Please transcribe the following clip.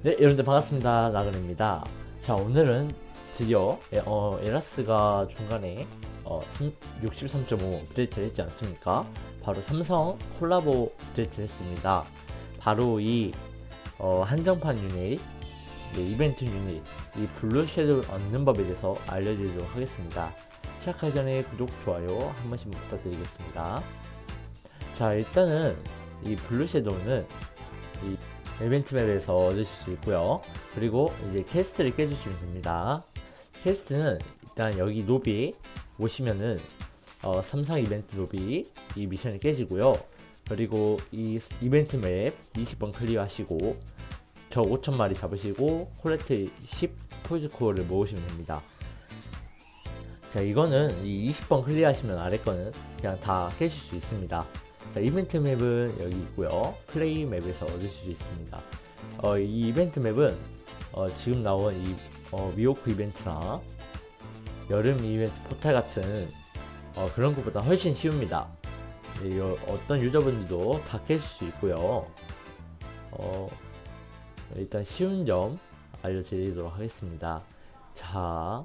네, 여러분들 반갑습니다. 나그네입니다. 자, 오늘은 드디어 에, 어, 에라스가 중간에 어, 63.5 업데이트를 했지 않습니까? 바로 삼성 콜라보 업데이트를 했습니다. 바로 이 어, 한정판 유닛, 네, 이벤트 유닛, 이 블루 섀도우 얻는 법에 대해서 알려드리도록 하겠습니다. 시작하기 전에 구독, 좋아요 한 번씩 부탁드리겠습니다. 자, 일단은 이 블루 섀도우는 이 이벤트 맵에서 얻으실 수 있고요. 그리고 이제 퀘스트를 깨주시면 됩니다. 퀘스트는 일단 여기 노비 오시면은 어, 삼성 이벤트 노비 이 미션이 깨지고요. 그리고 이 이벤트 맵 20번 클리어하시고 저 5천 마리 잡으시고 콜렉트 10 포이즈 코어를 모으시면 됩니다. 자 이거는 이 20번 클리어하시면 아래 거는 그냥 다 깨실 수 있습니다. 자, 이벤트 맵은 여기 있고요. 플레이 맵에서 얻으실 수 있습니다. 어, 이 이벤트 맵은 어, 지금 나온 이 어, 미호크 이벤트나 여름 이벤트 포탈 같은 어, 그런 것보다 훨씬 쉬웁니다. 이, 어, 어떤 유저분들도 다 깨실 수 있고요. 어, 일단 쉬운 점 알려드리도록 하겠습니다. 자,